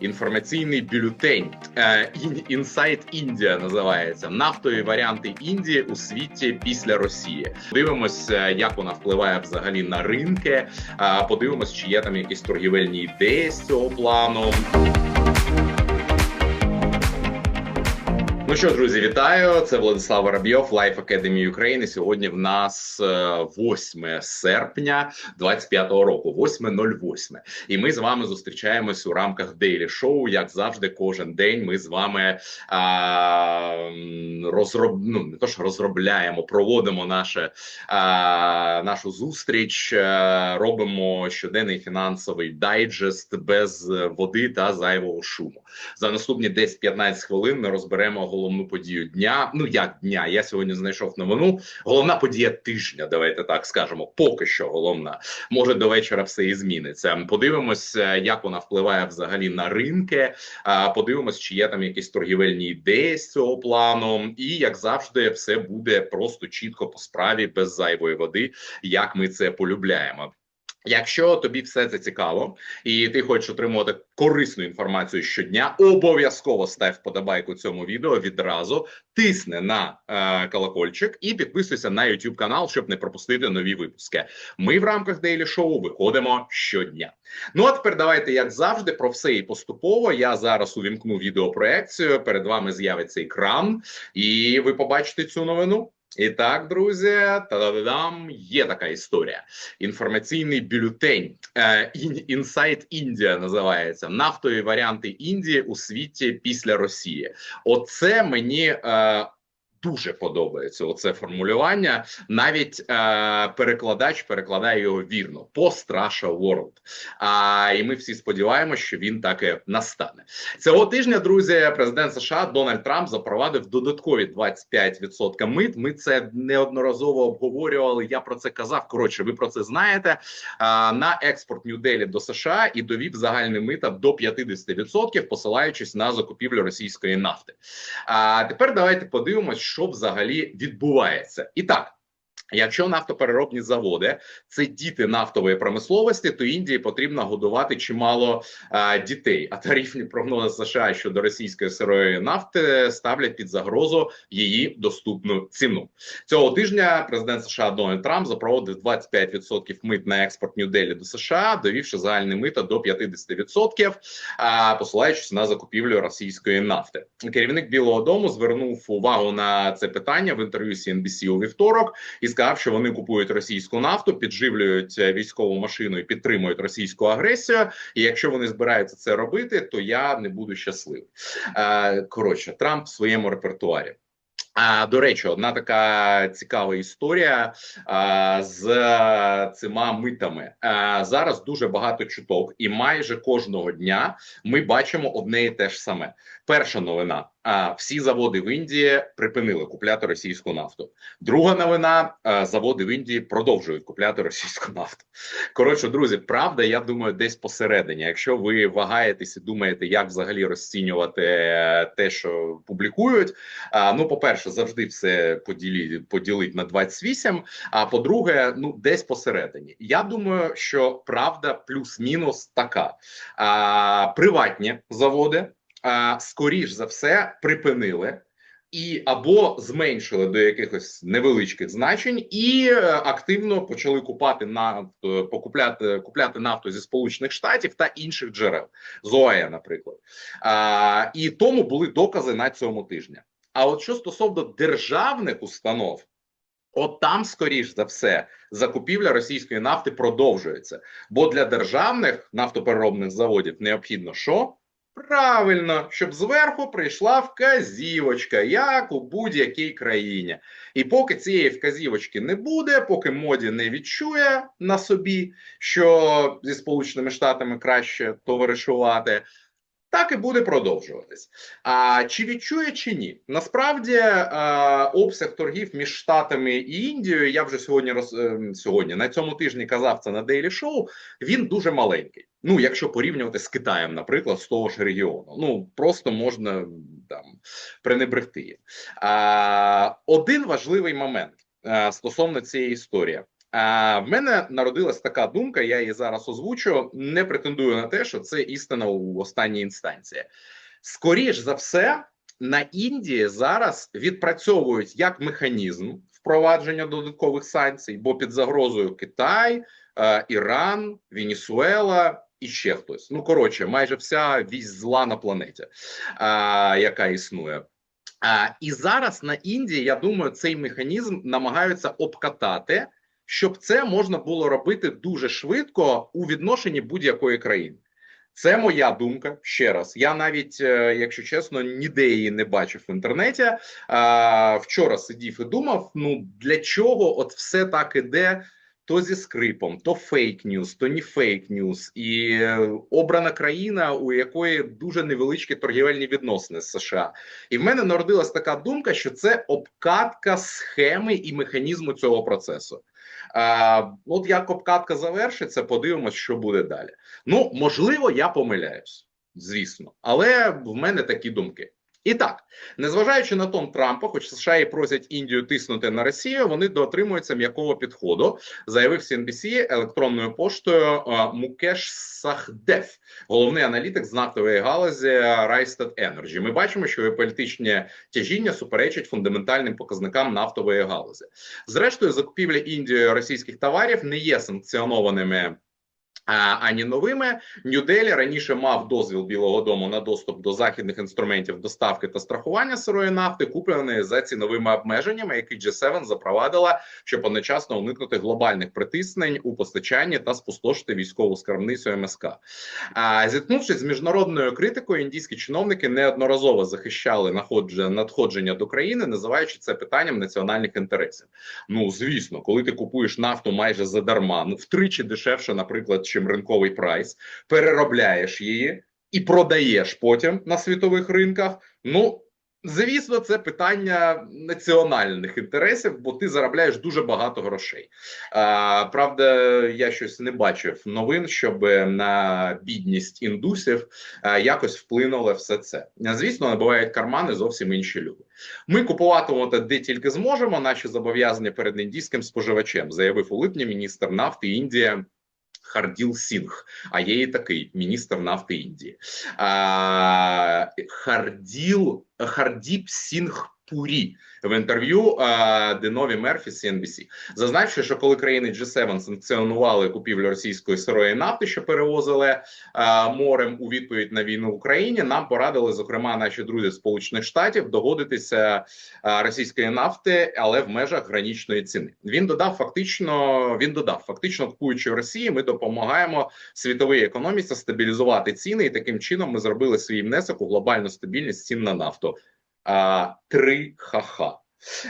Інформаційний бюлетень е, Інсайт Індія називається нафтові варіанти Індії у світі після Росії. Подивимось, е, як вона впливає взагалі на ринки. Е, Подивимось, чи є там якісь торгівельні ідеї з цього плану. Що, друзі, вітаю! Це Владислав Воробйов, Life Academy України. Сьогодні в нас е, 8 серпня 25-го року, 8.08. І ми з вами зустрічаємось у рамках Daily Show. Як завжди, кожен день ми з вами а, розроб... ну, не то що розробляємо, проводимо наше, а, нашу зустріч, е, робимо щоденний фінансовий дайджест без е, води та зайвого шуму. За наступні 10-15 хвилин ми розберемо головну подію дня. Ну як дня? Я сьогодні знайшов новину. Головна подія тижня. Давайте так скажемо. Поки що головна. Може до вечора все і зміниться. Подивимось, е, як вона впливає взагалі на ринки. Подивимось, чи є там якісь торгівельні ідеї з цього плану. І як завжди, все буде просто чітко по справі, без зайвої води, як ми це полюбляємо. Якщо тобі все це цікаво, і ти хочеш отримувати корисну інформацію щодня, обов'язково став вподобайку цьому відео відразу, тисни на е, колокольчик і підписуйся на YouTube канал, щоб не пропустити нові випуски. Ми в рамках Daily Show виходимо щодня. Ну а тепер давайте, як завжди, про все і поступово. Я зараз увімкну відеопроекцію. Перед вами з'явиться екран, і ви побачите цю новину. І так, друзі, та-да-дам, є така історія. Інформаційний бюлетень е, Інсайт Індія називається нафтові варіанти Індії у світі після Росії. Оце мені. Е, Дуже подобається оце формулювання. Навіть е, перекладач перекладає його вірно Post Russia World. А і ми всі сподіваємося, що він так і настане цього тижня. Друзі, президент США Дональд Трамп запровадив додаткові 25% мит. Ми це неодноразово обговорювали. Я про це казав. Коротше, ви про це знаєте. А, на експорт Нью-Делі до США і довів загальний мита до 50%, посилаючись на закупівлю російської нафти. А тепер давайте подивимось, що взагалі відбувається. І так. Якщо нафтопереробні заводи це діти нафтової промисловості, то Індії потрібно годувати чимало а, дітей. А тарифні прогнози США щодо російської сирої нафти ставлять під загрозу її доступну ціну. Цього тижня президент США Дональд Трамп запровадив 25% мит на експорт Нью-Делі до США, довівши загальне мита до 50%, а, посилаючись на закупівлю російської нафти. Керівник Білого Дому звернув увагу на це питання в інтерв'ю CNBC у вівторок і сказав, що вони купують російську нафту, підживлюють військову машину і підтримують російську агресію. І якщо вони збираються це робити, то я не буду щасливий. Е, Коротше, Трамп в своєму репертуарі. А до речі, одна така цікава історія з цими митами. Зараз дуже багато чуток, і майже кожного дня ми бачимо одне і те ж саме. Перша новина: а, всі заводи в Індії припинили купляти російську нафту. Друга новина: заводи в Індії продовжують купляти російську нафту. Коротше, друзі, правда, я думаю, десь посередині. Якщо ви вагаєтесь і думаєте, як взагалі розцінювати е, те, що публікують. А, ну, по перше, завжди все поділі, поділить на 28, А по-друге, ну десь посередині. Я думаю, що правда плюс-мінус така: а, приватні заводи, а, скоріш за все, припинили. І або зменшили до якихось невеличких значень, і е, активно почали купати нафту, покупляти купляти нафту зі сполучених штатів та інших джерел з ОАЕ, наприклад. А, І тому були докази на цьому тижні. А от що стосовно державних установ, от там, скоріш за все, закупівля російської нафти продовжується. Бо для державних нафтопереробних заводів необхідно що? Правильно, щоб зверху прийшла вказівочка, як у будь-якій країні. І поки цієї вказівочки не буде, поки моді не відчує на собі, що зі Сполученими Штатами краще товаришувати, так і буде продовжуватись. А чи відчує чи ні? Насправді а, обсяг торгів між Штатами і Індією. Я вже сьогодні роз е, сьогодні на цьому тижні казав це на Daily Show, Він дуже маленький. Ну, якщо порівнювати з Китаєм, наприклад, з того ж регіону, ну просто можна там пренебрегти. А, Один важливий момент а, стосовно цієї історії. А в мене народилась така думка. Я її зараз озвучу. Не претендую на те, що це істина у останній інстанції. Скоріш за все, на Індії зараз відпрацьовують як механізм впровадження додаткових санкцій, бо під загрозою Китай, е, Іран, Венесуела і ще хтось. Ну коротше, майже вся вісь зла на планеті, е, яка існує. А, І зараз на Індії, я думаю, цей механізм намагаються обкатати, щоб це можна було робити дуже швидко у відношенні будь-якої країни. Це моя думка ще раз. Я навіть, е, якщо чесно, ніде її не бачив в інтернеті. А, Вчора сидів і думав: ну для чого от все так іде то зі скрипом, то фейк ньюс, то не фейк ньюс, і е, обрана країна, у якої дуже невеличкі торгівельні відносини з США. І в мене народилась така думка, що це обкатка схеми і механізму цього процесу. А, От як обкатка завершиться, подивимось, що буде далі. Ну можливо, я помиляюсь, звісно, але в мене такі думки. І так, незважаючи на тон Трампа, хоч США і просять Індію тиснути на Росію, вони дотримуються м'якого підходу, заявив CNBC електронною поштою Мукеш Сахдев, головний аналітик з нафтової галузі Rystad Energy. Ми бачимо, що політичне тяжіння суперечить фундаментальним показникам нафтової галузі. Зрештою, закупівля Індією російських товарів не є санкціонованими. Ані новими Нью-Делі раніше мав дозвіл Білого Дому на доступ до західних інструментів доставки та страхування сирої нафти, купленої за ціновими обмеженнями, які G7 запровадила, щоб одночасно уникнути глобальних притиснень у постачанні та спустошити військову скарбницю МСК. А зіткнувшись з міжнародною критикою, індійські чиновники неодноразово захищали надходження до країни, називаючи це питанням національних інтересів. Ну звісно, коли ти купуєш нафту майже задарма, ну втричі дешевше, наприклад чим ринковий прайс, переробляєш її і продаєш потім на світових ринках. Ну звісно, це питання національних інтересів, бо ти заробляєш дуже багато грошей. А, Правда, я щось не бачив новин, щоб на бідність індусів а, якось вплинуло все це. Звісно, набувають кармани зовсім інші люди. Ми купуватимемо де тільки зможемо. Наші зобов'язання перед індійським споживачем заявив у липні міністр нафти Індії. Харділ Сінг, а є і такий міністр нафти Індії. А, Харділ Хардіп Сінг Пурі в інтерв'ю Денові Мерфі CNBC. зазначив, що коли країни G7 санкціонували купівлю російської сирої нафти, що перевозили а, морем у відповідь на війну в Україні, нам порадили, зокрема, наші друзі Сполучених Штатів догодитися а, російської нафти, але в межах гранічної ціни. Він додав фактично. Він додав фактично купуючи Росії. Ми допомагаємо світовій економіці стабілізувати ціни, і таким чином ми зробили свій внесок у глобальну стабільність цін на нафту 3 ха-ха.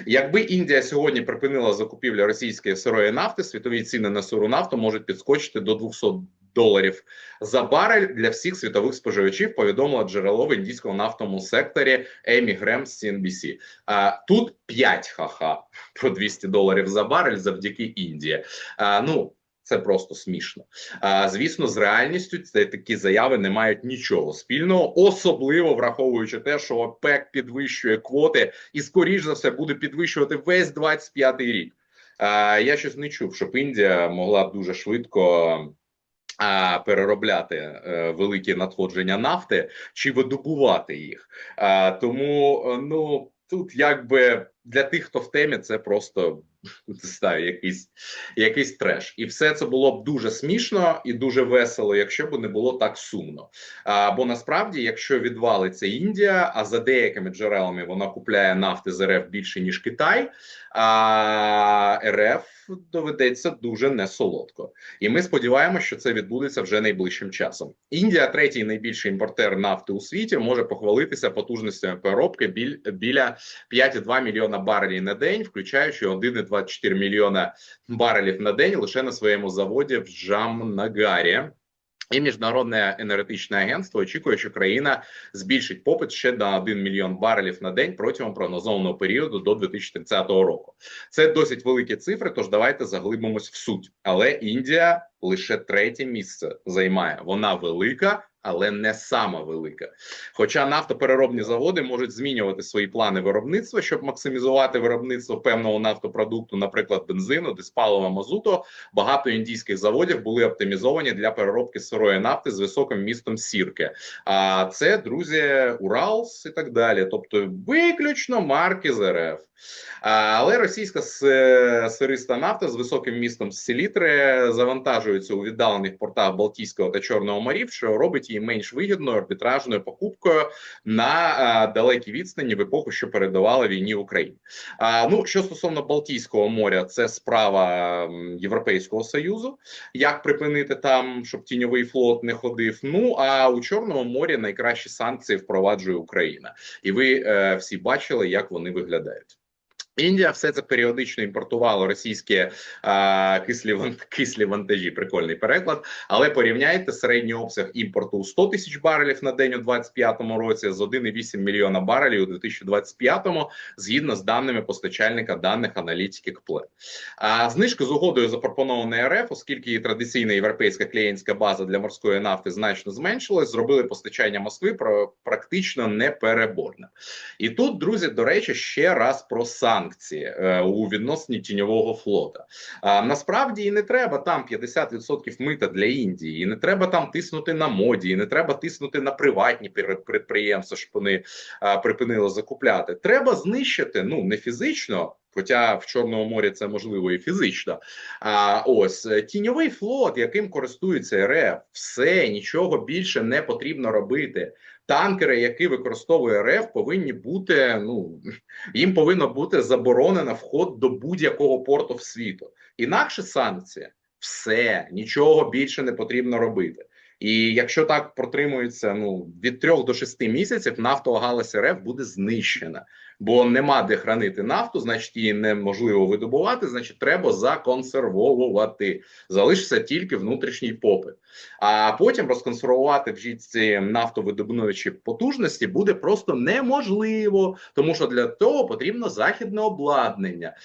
Якби Індія сьогодні припинила закупівлю російської сирої нафти, світові ціни на сиру нафту можуть підскочити до 200 доларів за барель для всіх світових споживачів. Повідомила джерело в індійському нафтовому секторі Емі Грем з CNBC. А тут 5 ха-ха по 200 доларів за барель завдяки Індії. А, Ну це просто смішно. А, Звісно, з реальністю це такі заяви не мають нічого спільного, особливо враховуючи те, що ОПЕК підвищує квоти і, скоріш за все, буде підвищувати весь 25-й рік. А, Я щось не чув, щоб Індія могла б дуже швидко. А переробляти е, великі надходження нафти чи видобувати їх, а тому ну тут якби для тих, хто в темі, це просто не знаю, якийсь якийсь треш, і все це було б дуже смішно і дуже весело, якщо б не було так сумно. А, Бо насправді, якщо відвалиться Індія, а за деякими джерелами вона купляє нафти з РФ більше ніж Китай, а РФ доведеться дуже несолодко. І ми сподіваємося, що це відбудеться вже найближчим часом. Індія, третій найбільший імпортер нафти у світі, може похвалитися потужностями переробки біль, біля 5,2 мільйона барелів на день, включаючи 1,24 мільйона барелів на день лише на своєму заводі в Джамнагарі. І міжнародне енергетичне агентство очікує, що країна збільшить попит ще на 1 мільйон барелів на день протягом прогнозованого періоду до 2030 року. Це досить великі цифри. Тож давайте заглибимось в суть. Але Індія лише третє місце займає. Вона велика, але не сама велика. Хоча нафтопереробні заводи можуть змінювати свої плани виробництва, щоб максимізувати виробництво певного нафтопродукту, наприклад, бензину, диспалива мазуту. Багато індійських заводів були оптимізовані для переробки сирої нафти з високим містом сірки. А це друзі, Уралс і так далі. Тобто, виключно марки з РФ. Але російська сириста нафта з високим містом селітри завантажується у віддалених портах Балтійського та Чорного морів, що робить її менш вигідною арбітражною покупкою на далекій відстані в епоху, що передавала війні в Україні. Ну що стосовно Балтійського моря, це справа Європейського союзу. Як припинити там, щоб тіньовий флот не ходив? Ну а у Чорному морі найкращі санкції впроваджує Україна, і ви е, всі бачили, як вони виглядають. Індія все це періодично імпортувала російські а, кислі кислі вантажі. Прикольний переклад. Але порівняйте середній обсяг імпорту у 100 тисяч барелів на день у 2025 році з 1,8 мільйона барелів у 2025-му, згідно з даними постачальника даних аналітики КПЛЕ. А знижки з угодою запропонованої РФ, оскільки її традиційна європейська клієнтська база для морської нафти значно зменшилась, зробили постачання Москви практично непереборне. І тут, друзі, до речі, ще раз про санкції санкції е, у відносині тіньового флота. А насправді і не треба там 50% мита для Індії, і не треба там тиснути на моді, і не треба тиснути на приватні підприємства, щоб вони припинили закупляти. Треба знищити ну не фізично. Хоча в Чорному морі це можливо і фізично. А ось тіньовий флот, яким користується РФ, все нічого більше не потрібно робити танкери, які використовує РФ, повинні бути. Ну їм повинно бути заборонено вход до будь-якого порту в світу. Інакше санкція, все нічого більше не потрібно робити. І якщо так протримується ну від трьох до шести місяців, нафтова галузь РФ буде знищена, бо нема де хранити нафту, значить її неможливо видобувати. Значить, треба законсервовувати. Залишиться тільки внутрішній попит. А потім розконсервувати в ці нафтовидобувачі потужності буде просто неможливо, тому що для того потрібно західне обладнання.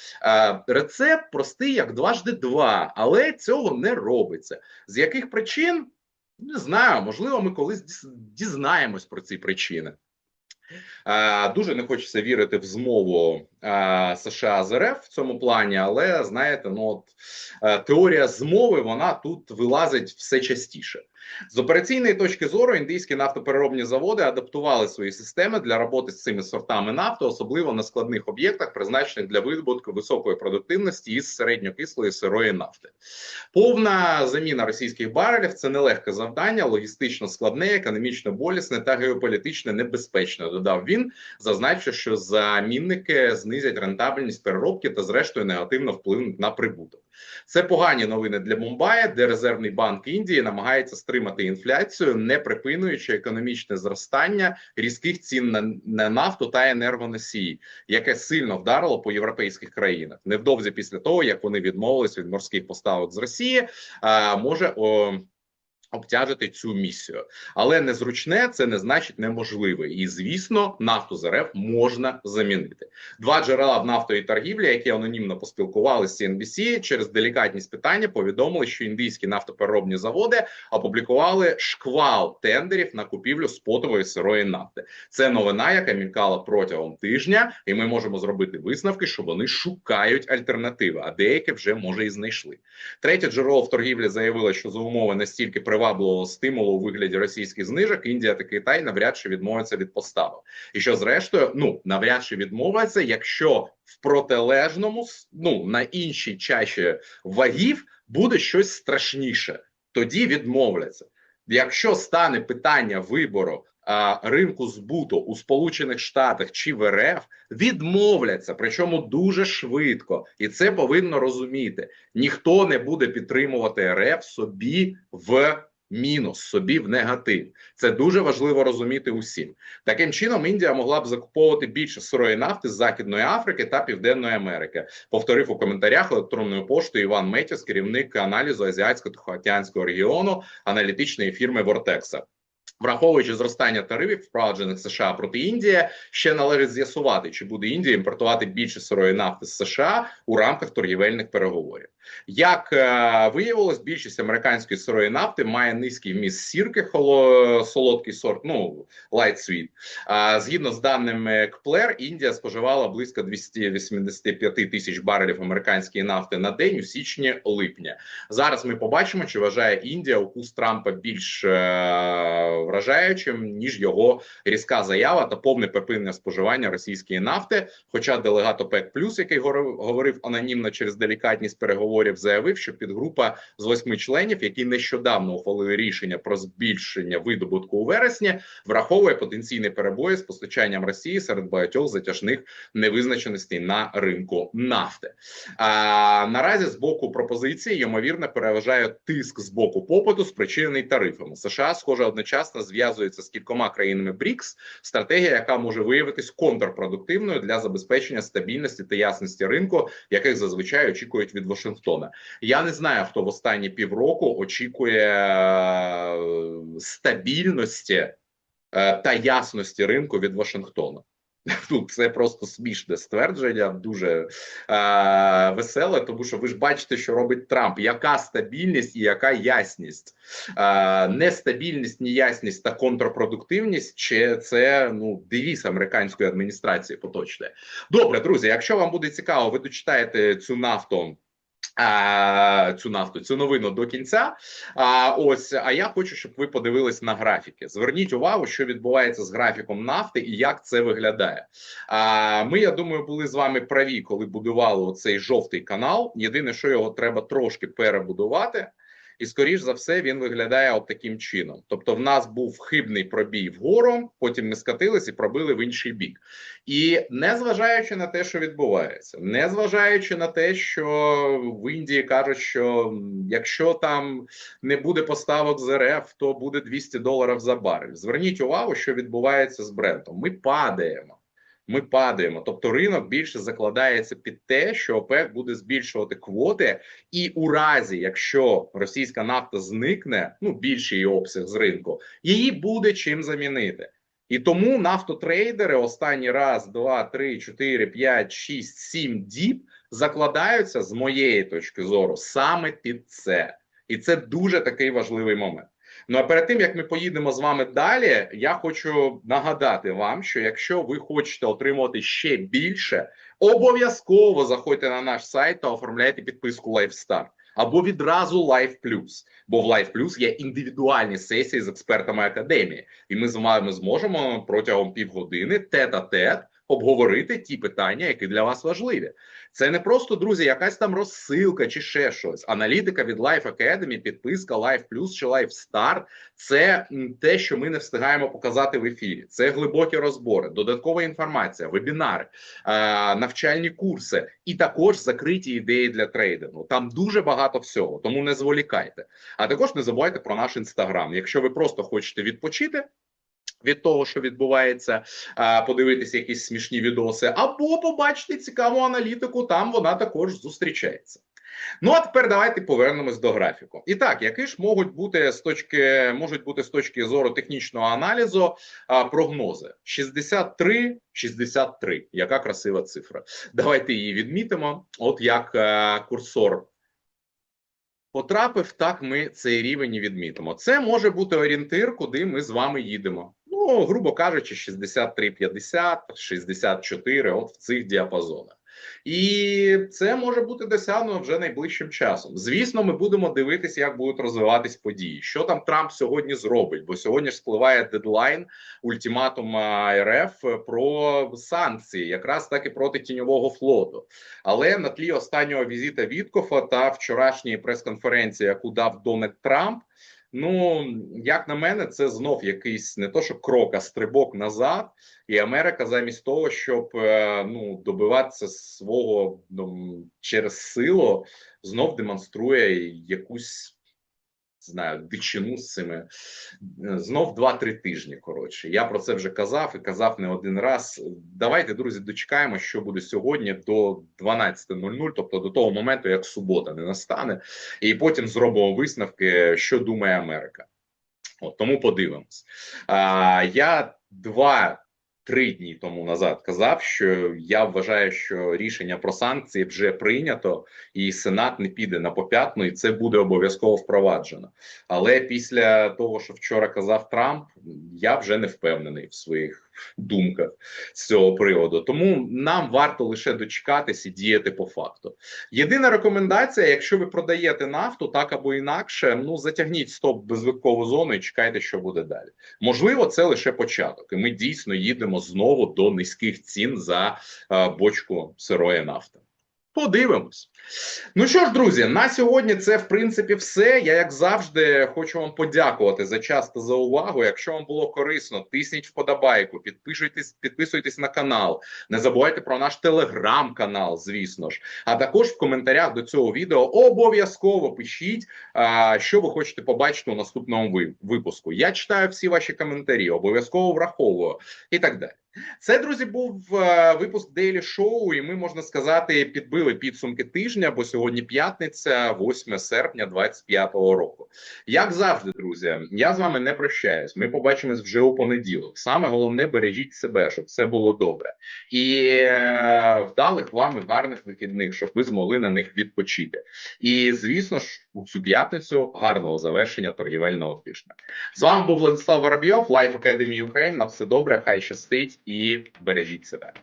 Рецепт простий як дважди два, але цього не робиться. З яких причин? Не знаю, можливо, ми колись дізнаємось про ці причини. Дуже не хочеться вірити в змову США з РФ в цьому плані, але знаєте, ну от теорія змови вона тут вилазить все частіше. З операційної точки зору індійські нафтопереробні заводи адаптували свої системи для роботи з цими сортами нафти, особливо на складних об'єктах, призначених для видобутку високої продуктивності із середньокислої сирої нафти. Повна заміна російських барелів це нелегке завдання, логістично складне, економічно болісне та геополітично небезпечне. Додав він, зазначивши, що замінники знизять рентабельність переробки та, зрештою, негативно вплинуть на прибуток. Це погані новини для Мумбаї, де резервний банк Індії намагається стримати інфляцію, не припинуючи економічне зростання різких цін на, на нафту та енергоносії, яке сильно вдарило по європейських країнах. Невдовзі після того як вони відмовились від морських поставок з Росії, а, може о, обтяжити цю місію, але незручне це не значить неможливе. І звісно, нафту з РФ можна замінити. Два джерела в нафтовій торгівлі, які анонімно поспілкувалися з CNBC, через делікатність питання повідомили, що індійські нафтопереробні заводи опублікували шквал тендерів на купівлю спотової сирої нафти. Це новина, яка мількала протягом тижня, і ми можемо зробити висновки, що вони шукають альтернативи, а деякі вже може і знайшли. Третє джерело в торгівлі заявило, що за умови настільки приватні привабливого стимулу у вигляді російських знижок Індія та Китай навряд чи відмовиться від поставок. І що зрештою, ну навряд чи відмовиться, якщо в протилежному ну на іншій чаші вагів буде щось страшніше, тоді відмовляться. Якщо стане питання вибору а, ринку збуту у Сполучених Штатах чи в РФ, відмовляться, причому дуже швидко, і це повинно розуміти. Ніхто не буде підтримувати РФ собі в мінус собі в негатив. Це дуже важливо розуміти усім. Таким чином, Індія могла б закуповувати більше сирої нафти з Західної Африки та Південної Америки. Повторив у коментарях електронною поштою Іван Метіс, керівник аналізу азіатсько-тихоокеанського регіону аналітичної фірми Вортекса. Враховуючи зростання тарифів, впроваджених США проти Індії, ще належить з'ясувати, чи буде Індія імпортувати більше сирої нафти з США у рамках торгівельних переговорів. Як е, виявилось, більшість американської сирої нафти має низький вміст сірки, холо, солодкий сорт, ну light sweet. А згідно з даними КПЛЕР, Індія споживала близько 285 тисяч барелів американської нафти на день у січні липня. Зараз ми побачимо, чи вважає Індія укус Трампа більш е, вражаючим ніж його різка заява та повне припинення споживання російської нафти. Хоча делегат ОПЕК+, Плюс, який говорив, анонімно через делікатність переговорів, заявив, що підгрупа з восьми членів, які нещодавно ухвалили рішення про збільшення видобутку у вересні, враховує потенційні перебої з постачанням Росії серед багатьох затяжних невизначеностей на ринку нафти. А наразі з боку пропозиції ймовірно переважає тиск з боку попиту, спричинений тарифами. США схоже одночасно зв'язується з кількома країнами БРІКС, стратегія, яка може виявитись контрпродуктивною для забезпечення стабільності та ясності ринку, яких зазвичай очікують від Вашингтона. Я не знаю, хто в останні півроку очікує е, стабільності е, та ясності ринку від Вашингтона. Ну, це просто смішне ствердження, дуже е, веселе, тому що ви ж бачите, що робить Трамп. Яка стабільність і яка ясність? Е, нестабільність, неясність та контрпродуктивність, чи це ну девіз американської адміністрації поточне? Добре, друзі. Якщо вам буде цікаво, ви дочитаєте цю нафту. Цю нафту, цю новину до кінця. А ось а я хочу, щоб ви подивились на графіки. Зверніть увагу, що відбувається з графіком нафти і як це виглядає. А ми, я думаю, були з вами праві, коли будували цей жовтий канал. Єдине, що його треба трошки перебудувати. І скоріш за все він виглядає от таким чином. Тобто, в нас був хибний пробій вгору, потім ми скатились і пробили в інший бік. І незважаючи на те, що відбувається, незважаючи на те, що в Індії кажуть, що якщо там не буде поставок з РФ, то буде 200 доларів за барель. Зверніть увагу, що відбувається з брендом. Ми падаємо. Ми падаємо, тобто ринок більше закладається під те, що ОПЕК буде збільшувати квоти, і у разі, якщо російська нафта зникне, ну більший її обсяг з ринку, її буде чим замінити. І тому нафтотрейдери останні раз, два, три, чотири, п'ять, шість, сім діб закладаються з моєї точки зору саме під це, і це дуже такий важливий момент. Ну а перед тим як ми поїдемо з вами далі, я хочу нагадати вам, що якщо ви хочете отримувати ще більше, обов'язково заходьте на наш сайт та оформляйте підписку LifeStar. Або відразу Life Plus, бо в Life Plus є індивідуальні сесії з експертами академії, і ми з вами зможемо протягом півгодини тет-а-тет обговорити ті питання, які для вас важливі. Це не просто друзі, якась там розсилка чи ще щось. Аналітика від Life Academy, підписка Life Plus чи Life Star – це те, що ми не встигаємо показати в ефірі. Це глибокі розбори, додаткова інформація, вебінари, навчальні курси і також закриті ідеї для трейдингу. Там дуже багато всього, тому не зволікайте. А також не забувайте про наш інстаграм. Якщо ви просто хочете відпочити від того, що відбувається, подивитися якісь смішні відоси, або побачити цікаву аналітику. Там вона також зустрічається. Ну а тепер давайте повернемось до графіку. І так, які ж можуть бути з точки можуть бути з точки зору технічного аналізу а, прогнози 63, 63. Яка красива цифра? Давайте її відмітимо. От як а, курсор потрапив, так ми цей рівень відмітимо. Це може бути орієнтир, куди ми з вами їдемо. Ну, грубо кажучи, 63,50, 64, от в цих діапазонах. І це може бути досягнено вже найближчим часом. Звісно, ми будемо дивитися, як будуть розвиватись події. Що там Трамп сьогодні зробить? Бо сьогодні ж спливає дедлайн ультиматум РФ про санкції, якраз так і проти тіньового флоту. Але на тлі останнього візита Віткофа та вчорашньої прес-конференції, яку дав Дональд Трамп. Ну, як на мене, це знов якийсь не то, що крок, а стрибок назад, і Америка, замість того, щоб е, ну добиватися свого ну, через силу, знов демонструє якусь знаю, дичину з цими е, знов 2-3 тижні. Коротше, я про це вже казав і казав не один раз. Давайте, друзі, дочекаємо, що буде сьогодні до 12.00, тобто до того моменту, як субота не настане, і потім зробимо висновки, що думає Америка. От тому подивимось. А, я два. Три дні тому назад казав, що я вважаю, що рішення про санкції вже прийнято, і Сенат не піде на попятну, і це буде обов'язково впроваджено. Але після того, що вчора казав Трамп, я вже не впевнений в своїх думках з цього приводу. Тому нам варто лише дочекатись і діяти по факту. Єдина рекомендація: якщо ви продаєте нафту, так або інакше, ну затягніть стоп безвиткову зону і чекайте, що буде далі. Можливо, це лише початок, і ми дійсно їдемо знову до низьких цін за е, бочку сирої нафти. Подивимось. Ну що ж, друзі, на сьогодні це в принципі все. Я, як завжди, хочу вам подякувати за час та за увагу. Якщо вам було корисно, тисніть вподобайку, підписуйтесь, підписуйтесь на канал. Не забувайте про наш телеграм-канал, звісно ж. А також в коментарях до цього відео обов'язково пишіть, що ви хочете побачити у наступному випуску. Я читаю всі ваші коментарі, обов'язково враховую і так далі. Це, друзі, був е, випуск Daily Show, і ми можна сказати, підбили підсумки тижня, бо сьогодні п'ятниця, 8 серпня 25-го року. Як завжди, друзі, я з вами не прощаюсь. Ми побачимось вже у понеділок. Саме головне бережіть себе, щоб все було добре, і е, вдалих вам гарних вихідних, щоб ви змогли на них відпочити. І звісно ж, у цю п'ятницю гарного завершення торгівельного тижня. З вами був Владислав Воробйов, Life Academy Ukraine. На все добре, хай щастить і бережіть себе.